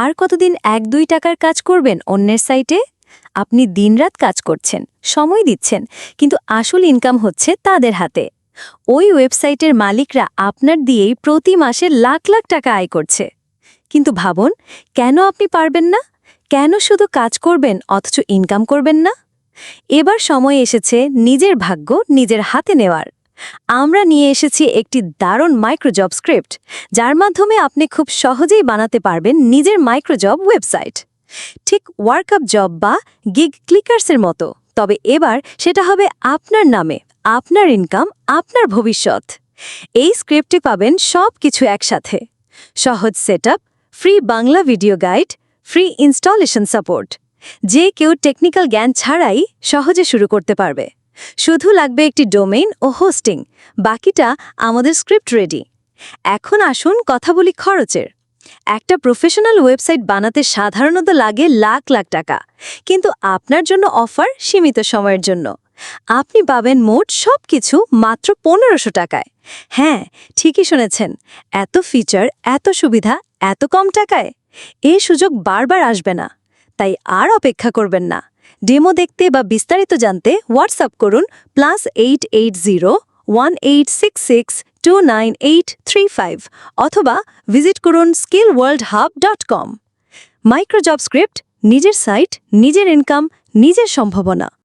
আর কতদিন এক দুই টাকার কাজ করবেন অন্যের সাইটে? আপনি দিনরাত কাজ করছেন, সময় দিচ্ছেন, কিন্তু আসল ইনকাম হচ্ছে তাদের হাতে। ওই ওয়েবসাইটের মালিকরা আপনার দিয়েই প্রতি মাসে লাখ লাখ টাকা আয় করছে। কিন্তু ভাবুন, কেন আপনি পারবেন না? কেন শুধু কাজ করবেন অথচ ইনকাম করবেন না? এবার সময় এসেছে নিজের ভাগ্য নিজের হাতে নেওয়ার। আমরা নিয়ে এসেছি একটি দারুণ মাইক্রোজব স্ক্রিপ্ট যার মাধ্যমে আপনি খুব সহজেই বানাতে পারবেন নিজের মাইক্রোজব ওয়েবসাইট ঠিক ওয়ার্কআপ জব বা গিগ ক্লিকার্সের মতো, তবে এবার সেটা হবে আপনার নামে, আপনার ইনকাম আপনার ভবিষ্যৎ। এই স্ক্রিপ্টে পাবেন সব কিছু একসাথে। সহজ setup free Bangla video guide free installation support যে কেউ টেকনিক্যাল জ্ঞান ছাড়াই সহজে শুরু করতে পারবে। শুধু লাগবে একটি ডোমেইন ও হোস্টিং, বাকিটা আমাদের স্ক্রিপ্ট রেডি। এখন আসুন কথা বলি খরচের। একটা প্রফেশনাল ওয়েবসাইট বানাতে সাধারণত লাগে লাখ লাখ টাকা, কিন্তু আপনার জন্য অফার সীমিত সময়ের জন্য। আপনি পাবেন মোট সব কিছু মাত্র পনেরোশো টাকায়। হ্যাঁ ঠিকই শুনেছেন, এত ফিচার এত সুবিধা, এত কম টাকায়? এই সুযোগ বারবার আসবে না, তাই আর অপেক্ষা করবেন না। ডেমো দেখতে বা বিস্তারিত জানতে হোয়াটসঅ্যাপ করুন plus eight eight zero one eight six six two nine eight three five অথবা ভিজিট করুন skill world hub dot com microjob script নিজের সাইট নিজের ইনকাম নিজের সম্ভাবনা।